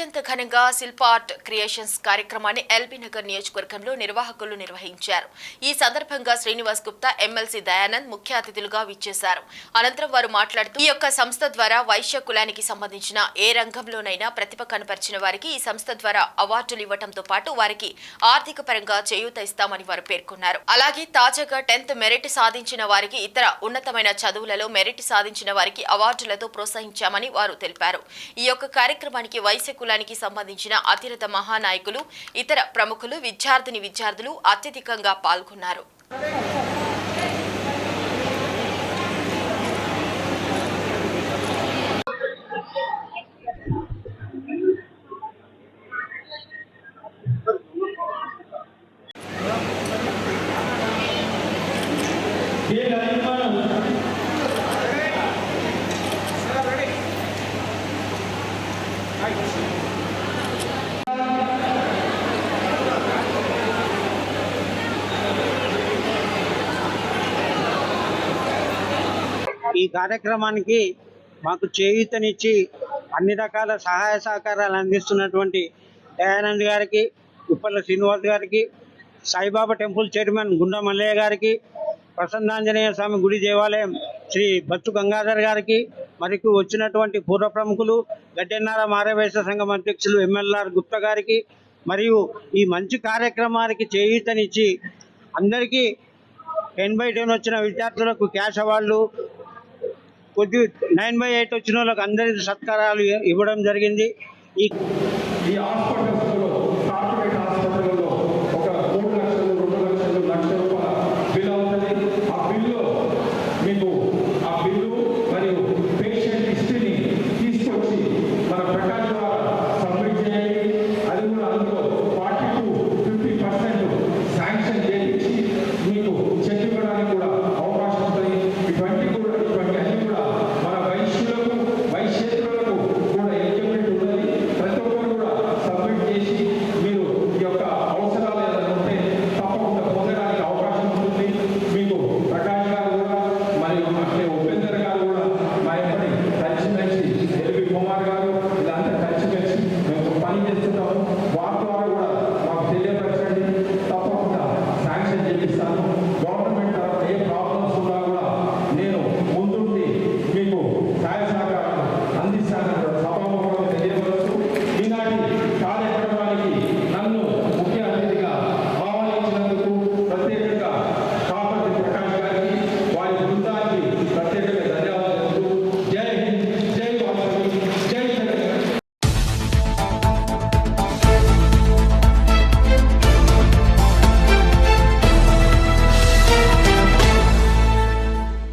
అత్యంత ఘనంగా Shilpa art creations కార్యక్రమాన్ని ఎల్బీ నగర్ నియోజకవర్గంలో నిర్వాహకులు నిర్వహించారు. ఈ సందర్భంగా శ్రీనివాస్ గుప్తా ఎమ్మెల్సీ దయానంద్ ముఖ్య అతిథులుగా విచ్చేశారు. అనంతరం వారు మాట్లాడుతూ ఈ యొక్క సంస్థ ద్వారా వైశ్య కులానికి సంబంధించిన ఏ రంగంలోనైనా ప్రతిభ కనపరిచిన వారికి ఈ సంస్థ ద్వారా అవార్డులు ఇవ్వడంతో పాటు వారికి ఆర్థిక పరంగా చేయూత ఇస్తామని వారు పేర్కొన్నారు. అలాగే తాజాగా టెన్త్ మెరిట్ సాధించిన వారికి ఇతర ఉన్నతమైన చదువులలో మెరిట్ సాధించిన వారికి అవార్డులతో ప్రోత్సహించామని వారు తెలిపారు. ఈ యొక్క కార్యక్రమానికి వైశ్య కుల కులానికి సంబంధించిన అతిరథ మహానాయకులు ఇతర ప్రముఖులు విద్యార్థిని విద్యార్థులు అత్యధికంగా పాల్గొన్నారు. ఈ కార్యక్రమానికి మాకు చేయూతనిచ్చి అన్ని రకాల సహాయ సహకారాలు అందిస్తున్నటువంటి దయానంద్ గారికి ఉప్పల్ల శ్రీనివాస్ గారికి సాయిబాబా టెంపుల్ చైర్మన్ గుండా మల్లయ్య గారికి ప్రసన్నాంజనేయ స్వామి గుడి దేవాలయం శ్రీ బచ్చు గంగాధర్ గారికి మరియు వచ్చినటువంటి పూర్వ ప్రముఖులు గడ్డెన్నార మారవేశ సంఘం అధ్యక్షులు ఎమ్మెల్ఆర్ గుప్తా గారికి మరియు ఈ మంచి కార్యక్రమానికి చేయూతనిచ్చి అందరికీ టెన్ బై టెన్ వచ్చిన విద్యార్థులకు క్యాష్ అవార్డులు కొద్ది నైన్ బై ఎయిట్ వచ్చిన వాళ్ళకి అందరి సత్కారాలు ఇవ్వడం జరిగింది. ఈ ఈ హాస్పిటల్